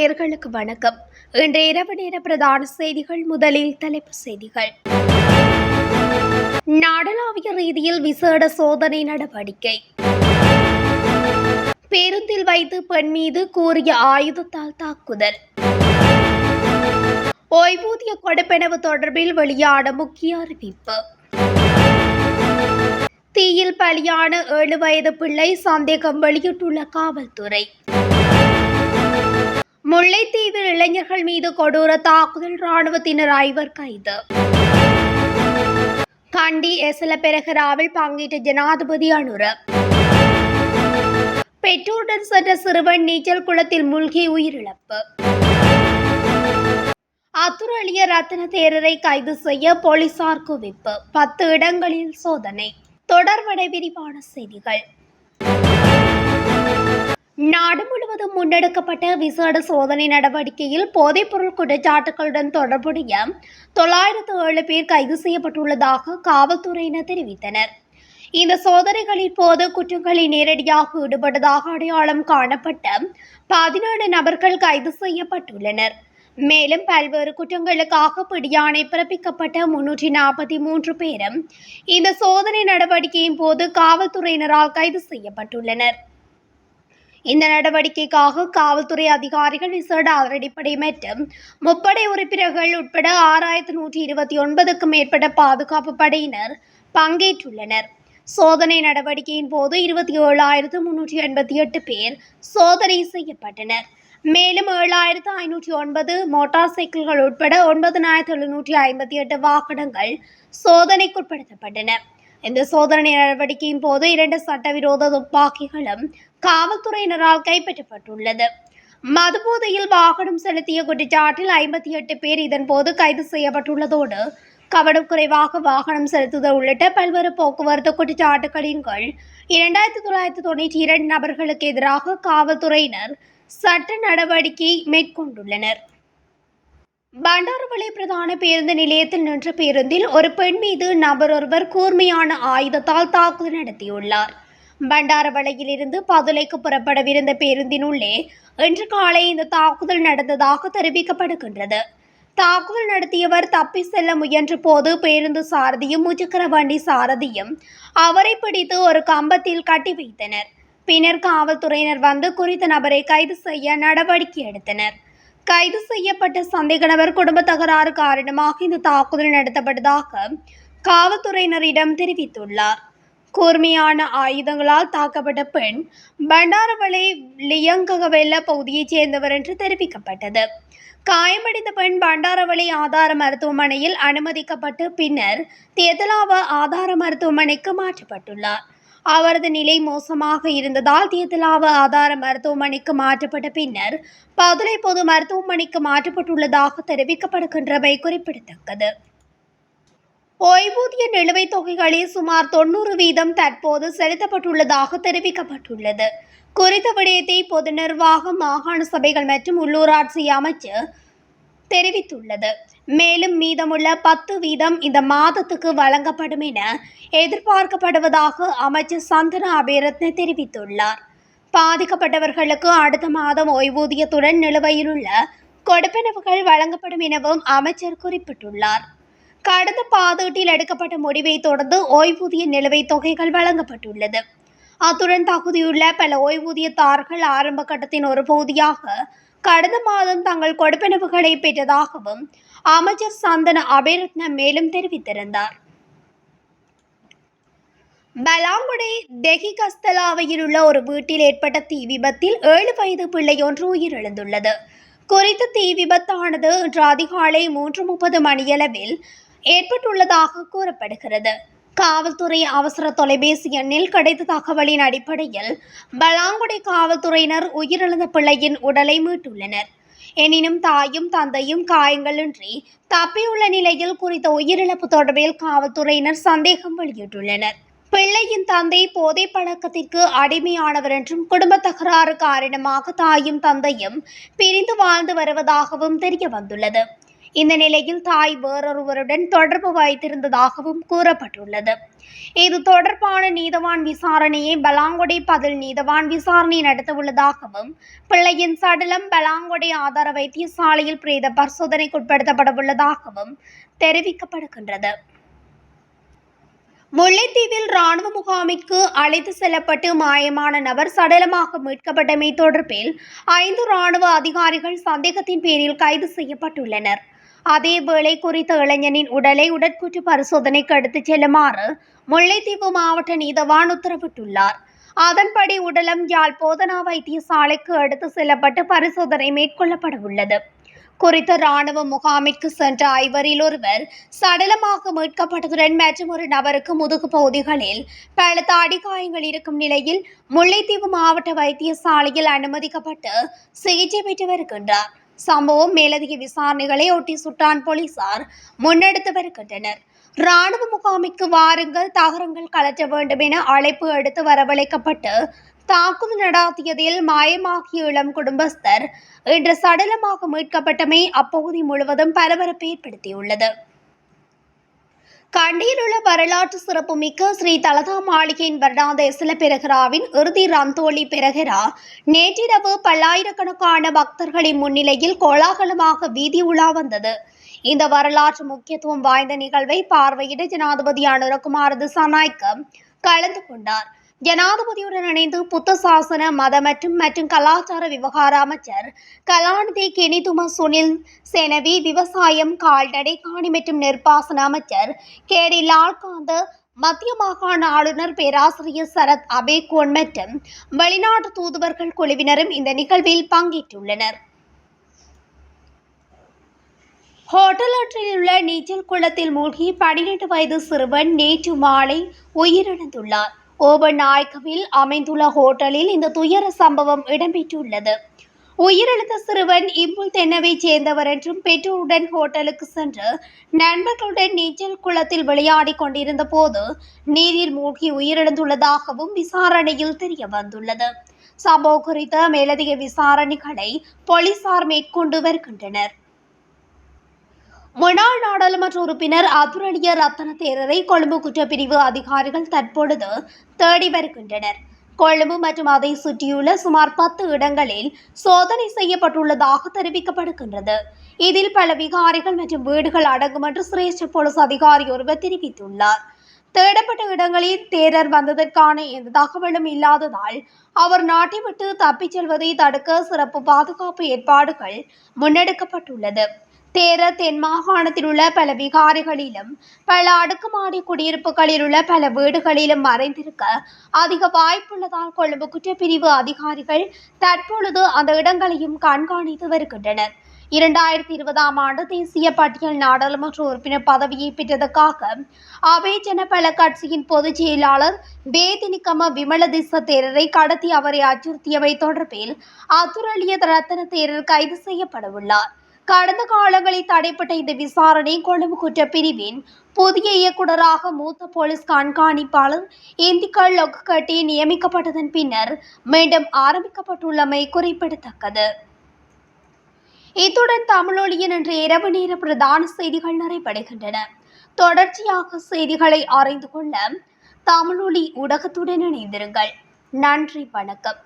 நேயர்களுக்கு வணக்கம். இன்று இரவு நேர பிரதான செய்திகள் முதலில் தலைப்பு செய்திகள். நாடளாவிய ரீதியில் விசேட சோதனை நடவடிக்கை. பேருந்தில் வைத்து பெண் மீது கூறிய ஆயுதத்தால் தாக்குதல். ஓய்வூதிய கொடுப்பெனவு தொடர்பில் வெளியான முக்கிய அறிவிப்பு. தீயில் பலியான ஏழு வயது பிள்ளை சந்தேகம் வெளியிட்டுள்ள காவல்துறை. முல்லைத்தீவில் இளைஞர்கள் மீது கொடூர தாக்குதல் ராணுவத்தினர் ஐவர் கைது. கண்டி எசல பெரகராவில் பங்கேற்ற ஜனாதிபதி அனுர. பெற்றோருடன் சென்ற சிறுவன் நீச்சல் குளத்தில் மூழ்கி உயிரிழப்பு. அத்துரலிய ரத்ன தேரரை கைது செய்ய போலீசார் குவிப்பு. பத்து இடங்களில் சோதனை. தொடர்வடை விரிவான செய்திகள். நாடு முழுவதும் முன்னெடுக்கப்பட்ட விசேட சோதனை நடவடிக்கையில் போதைப்பொருள் குற்றச்சாட்டுகளுடன் தொடர்புடைய தொள்ளாயிரத்து ஏழு பேர் கைது செய்யப்பட்டுள்ளதாக காவல்துறையினர் தெரிவித்தனர். இந்த சோதனைகளின் போது குற்றங்களில் நேரடியாக ஈடுபட்டதாக அடையாளம் காணப்பட்ட பதினேழு நபர்கள் கைது செய்யப்பட்டுள்ளனர். மேலும் பல்வேறு குற்றங்களுக்காக பிடியாணை பிறப்பிக்கப்பட்ட முன்னூற்றி நாற்பத்தி மூன்று பேரும் இந்த சோதனை நடவடிக்கையின் போது காவல்துறையினரால் கைது செய்யப்பட்டுள்ளனர். இந்த நடவடிக்கைக்காக காவல்துறை அதிகாரிகள் விசேட அதிரடிப்படை மற்றும் முப்படை உறுப்பினர்கள் உட்பட ஆறாயிரத்து நூற்றி இருபத்தி ஒன்பதுக்கும் மேற்பட்ட பாதுகாப்பு படையினர் பங்கேற்றுள்ளனர். சோதனை நடவடிக்கையின் போது இருபத்தி ஏழாயிரத்து முன்னூற்றி எண்பத்தி எட்டு பேர் சோதனை செய்யப்பட்டனர். மேலும் ஏழாயிரத்து ஐநூற்றி ஒன்பது மோட்டார் சைக்கிள்கள் உட்பட ஒன்பதனாயிரத்து எழுநூற்றி ஐம்பத்தி எட்டு வாகனங்கள் சோதனைக்குட்படுத்தப்பட்டன. இந்த சோதனை நடவடிக்கையின் போது இரண்டு சட்டவிரோத துப்பாக்கிகளும் காவல்துறையினரால் கைப்பற்றப்பட்டுள்ளது. மதுபோதையில் வாகனம் செலுத்திய குற்றச்சாட்டில் ஐம்பத்தி எட்டு பேர் இதன்போது கைது செய்யப்பட்டுள்ளதோடு கவனம் குறைவாக வாகனம் செலுத்துதல் உள்ளிட்ட பல்வேறு போக்குவரத்து குற்றச்சாட்டுகளின் கீழ் இரண்டாயிரத்தி தொள்ளாயிரத்தி தொண்ணூற்றி இரண்டு நபர்களுக்கு எதிராக காவல்துறையினர் சட்ட நடவடிக்கை மேற்கொண்டுள்ளனர். பண்டாரவளை பிரதான பேருந்து நிலையத்தில் நின்ற பேருந்தில் ஒரு பெண் மீது நபர் ஒருவர் கூர்மையான ஆயுதத்தால் தாக்குதல் நடத்தியுள்ளார். பண்டாரவளையிலிருந்து பதுளைக்கு புறப்படவிருந்த பேருந்தின் உள்ளே இன்று காலை இந்த தாக்குதல் நடந்ததாக தெரிவிக்கப்படுகின்றது. தாக்குதல் நடத்தியவர் தப்பி செல்ல முயன்ற போது பேருந்து சாரதியும் முச்சக்கர வண்டி சாரதியும் அவரை பிடித்து ஒரு கம்பத்தில் கட்டி வைத்தனர். பின்னர் காவல்துறையினர் வந்து குறித்த நபரை கைது செய்ய நடவடிக்கை எடுத்தனர். கைது செய்யப்பட்ட சந்தேக நபர் குடும்ப தகராறு காரணமாக இந்த தாக்குதல் நடத்தப்பட்டதாக காவல்துறையினரிடம் தெரிவித்துள்ளார். கூர்மையான ஆயுதங்களால் தாக்கப்பட்ட பெண் பண்டாரவளை லியங்ககவெல்ல பகுதியைச் சேர்ந்தவர் என்று தெரிவிக்கப்பட்டது. காயமடைந்த பெண் பண்டாரவளை ஆதார மருத்துவமனையில் அனுமதிக்கப்பட்டு பின்னர் தேதலாவ ஆதார மருத்துவமனைக்கு மாற்றப்பட்டுள்ளார். அவரது நிலை மோசமாக இருந்ததால் தேதலாவ ஆதார மருத்துவமனைக்கு மாற்றப்பட்ட பின்னர் பதுளை பொது மருத்துவமனைக்கு மாற்றப்பட்டுள்ளதாக தெரிவிக்கப்படுகின்றமை குறிப்பிடத்தக்கது. ஓய்வூதிய நிலுவைத் தொகைகளில் சுமார் தொண்ணூறு வீதம் தற்போது செலுத்தப்பட்டுள்ளதாக தெரிவிக்கப்பட்டுள்ளது. குறித்த விடயத்தை பொது நிர்வாகம் மாகாண சபைகள் மற்றும் உள்ளூராட்சி அமைச்சர் தெரிவித்துள்ளது. மேலும் மீதமுள்ள பத்து வீதம் இந்த மாதத்துக்கு வழங்கப்படும் என எதிர்பார்க்கப்படுவதாக அமைச்சர் சந்தன அபிரத்ன தெரிவித்துள்ளார். பாதிக்கப்பட்டவர்களுக்கு அடுத்த மாதம் ஓய்வூதியத்துடன் நிலுவையிலுள்ள கொடுப்பனவுகள் வழங்கப்படும் எனவும் அமைச்சர் குறிப்பிட்டுள்ளார். கடந்த பாதீட்டில் எடுக்கப்பட்ட முடிவை தொடர்ந்து ஓய்வூதிய நிலுவைத் தொகைகள் வழங்கப்பட்டுள்ளது. அத்துடன் தகுதியுள்ள பல ஓய்வூதியதாரர்கள் ஆரம்ப கட்டத்தின் ஒரு பகுதியாக கடந்த மாதம் தங்கள் கொடுப்பனவுகளை பெற்றதாகவும் அமைச்சர் சந்தன அபேரத்ன மேலும் தெரிவித்திருந்தார். பலாங்குடை தெஹிகஸ்தலாவையில் உள்ள ஒரு வீட்டில் ஏற்பட்ட தீ விபத்தில் ஏழு வயது பிள்ளையொன்று உயிரிழந்துள்ளது. குறித்த தீ விபத்தானது இன்று அதிகாலை மூன்று முப்பது மணியளவில் ஏற்பட்டுள்ளதாக கூறப்படுகிறது. காவல்துறை அவசர தொலைபேசி எண்ணில் கிடைத்த தகவலின் அடிப்படையில் பலாங்குடி காவல்துறையினர் உயிரிழந்த பிள்ளையின் உடலை மீட்டுள்ளனர். எனினும் தாயும் தந்தையும் காயங்களின்றி தப்பியுள்ள நிலையில் குறித்த உயிரிழப்பு தொடர்பில் காவல்துறையினர் சந்தேகம் வெளியிட்டுள்ளனர். பிள்ளையின் தந்தை போதை பழக்கத்திற்கு அடிமையானவர் என்றும் குடும்ப தகராறு காரணமாக தாயும் தந்தையும் பிரிந்து வாழ்ந்து வருவதாகவும் தெரிய வந்துள்ளது இந்த நிலையில் தாய் வேறொருவருடன் தொடர்பு வைத்திருந்ததாகவும் கூறப்பட்டுள்ளது. இது தொடர்பான நீதவான் விசாரணையை பலாங்கொடை பதில் நீதவான் விசாரணை நடத்தவுள்ளதாகவும் பிள்ளையின் சடலம் பலாங்கொடை ஆதார வைத்தியசாலையில் பிரேத பரிசோதனைக்குட்படுத்தப்படவுள்ளதாகவும் தெரிவிக்கப்படுகின்றது. முல்லைத்தீவில் ராணுவ முகாமிற்கு அழைத்து செல்லப்பட்டு மாயமான நபர் சடலமாக மீட்கப்பட்டமை தொடர்பில் ஐந்து ராணுவ அதிகாரிகள் சந்தேகத்தின் பேரில் கைது செய்யப்பட்டுள்ளனர். அதேவேளை குறித்த இளைஞனின் உடலை உடற்கூற்று பரிசோதனைக்கு எடுத்துச் செல்லுமாறு முல்லைத்தீவு மாவட்ட நீதவான் உத்தரவிட்டுள்ளார். அதன்படி உடலம் யாழ் போதனா வைத்தியசாலைக்கு எடுத்து செல்லப்பட்டு பரிசோதனை மேற்கொள்ளப்பட உள்ளது குறித்த ராணுவ முகாமிற்கு சென்ற ஐவரில் ஒருவர் சடலமாக மீட்கப்பட்டதுடன் மற்றும் ஒரு நபருக்கு முதுகு பகுதிகளில் பலத்த அடிகாயங்கள் இருக்கும் நிலையில் முல்லைத்தீவு மாவட்ட வைத்தியசாலையில் அனுமதிக்கப்பட்டு சிகிச்சை பெற்று வருகின்றார். சம்பவம் மேலதிக விசாரணைகளை ஒட்டி சுட்டான் போலீசார். முன்னெடுத்து வருகின்றனர் ராணுவ முகாமிற்கு வாருங்கள் தகரங்கள் கலற்ற வேண்டும் என அழைப்பு எடுத்து வரவழைக்கப்பட்டு தாக்குதல் நடாத்தியதில் மாயமாகிய இளம் குடும்பஸ்தர் இன்று சடலமாக மீட்கப்பட்டமை அப்பகுதி முழுவதும் பரபரப்பை ஏற்படுத்தியுள்ளது. கண்டியில் உள்ள வரலாற்று சிறப்புமிக்க ஸ்ரீ தலதா மாளிகையின் வருடாந்த எசில இறுதி ரந்தோலி பெரகரா நேற்றிரவு பல்லாயிரக்கணக்கான பக்தர்களின் முன்னிலையில் கோலாகலமாக வீதி உலா வந்தது. இந்த வரலாற்று முக்கியத்துவம் வாய்ந்த நிகழ்வை பார்வையிட ஜனாதிபதி அனுரகுமார் திசாநாயக்க கலந்து கொண்டார். ஜனாதிபதியுடன் இணைந்து புத்த சாசன மத மற்றும் மற்றும் கலாச்சார விவகார அமைச்சர் கலாநிதி கெனிதும சுனில் செனவி விவசாயம் கால்நடை காணி மற்றும் நெற்பாசன அமைச்சர் கேடி லால்காந்த மத்திய மாகாண ஆளுநர் பேராசிரியர் சரத் அபேகோன் மற்றும் வெளிநாட்டு தூதுவர்கள் குழுவினரும் இந்த நிகழ்வில் பங்கேற்றுள்ளனர். ஹோட்டல் ஒன்றில் உள்ள நீச்சல் குளத்தில் மூழ்கி பனிரெண்டு வயது சிறுவன் நேற்று மாலை உயிரிழந்துள்ளார். ஓபநாயக்கவில் அமைந்துள்ள ஹோட்டலில் இந்த துயர சம்பவம் இடம்பெற்றுள்ளது. உயிரிழந்த சிறுவன் இம்புல் தென்னவை சேர்ந்தவர் என்றும் பெற்றோருடன் ஹோட்டலுக்கு சென்று நண்பர்களுடன் நீச்சல் குளத்தில் விளையாடிக் கொண்டிருந்த போது நீரில் மூழ்கி உயிரிழந்துள்ளதாகவும் விசாரணையில் தெரிய வந்துள்ளது. சம்பவம் குறித்த மேலதிக விசாரணைகளை போலீசார் மேற்கொண்டு வருகின்றனர். முன்னாள் நாடாளுமன்ற உறுப்பினர் அதுரலிய ரத்தன தேரரை கொழும்பு குற்றப்பிரிவு அதிகாரிகள் தற்பொழுது தேடி வருகின்றனர். கொழும்பு மற்றும் அதை சுற்றியுள்ள சுமார் பத்து இடங்களில் சோதனை செய்யப்பட்டுள்ளதாக தெரிவிக்கப்படுகின்றது. இதில் பல விகாரிகள் மற்றும் வீடுகள் அடங்கும் என்று சிரேஷ்ட போலீஸ் அதிகாரி ஒருவர் தெரிவித்துள்ளார். தேடப்பட்ட இடங்களில் தேரர் வந்ததற்கான எந்த தகவலும் இல்லாததால் அவர் நாட்டை விட்டு தப்பிச் செல்வதை தடுக்க சிறப்பு பாதுகாப்பு ஏற்பாடுகள் முன்னெடுக்கப்பட்டுள்ளது. தேர தென் மாகாணத்தில் உள்ள பல விகாரிகளிலும் பல அடுக்குமாடி குடியிருப்புகளில் உள்ள பல வீடுகளிலும் மறைந்திருக்க அதிக வாய்ப்புள்ளதால் கொழும்பு குற்றப்பிரிவு அதிகாரிகள் தற்பொழுது அந்த இடங்களையும் கண்காணித்து வருகின்றனர். இரண்டாயிரத்தி இருபதாம் ஆண்டு தேசிய பட்டியல் நாடாளுமன்ற உறுப்பினர் பதவியை பெற்றதற்காக அபே ஜனபல கட்சியின் பொதுச் செயலாளர் பேதினிக்கம விமல திச தேரரை கடத்தி அவரை அச்சுறுத்தியவை தொடர்பில் அதுரலிய ரத்தன தேரர் கைது செய்யப்படவுள்ளார். கடந்த காலங்களில் தடைப்பட்ட இந்த விசாரணை கொழும்பு குற்றப்பிரிவின் புதிய இயக்குநராக மூத்த போலீஸ் கண்காணிப்பாளர் இந்திக்கல் லொக்கட்டி நியமிக்கப்பட்டதன் பின்னர் மீண்டும் ஆரம்பிக்கப்பட்டுள்ளமை குறிப்பிடத்தக்கது. இத்துடன் தமிழொலியின் இன்று இரவு நேர பிரதான செய்திகள் நிறைவடைகின்றன. தொடர்ச்சியாக செய்திகளை அறிந்து கொள்ள தமிழொலி ஊடகத்துடன் இணைந்திருங்கள். நன்றி வணக்கம்.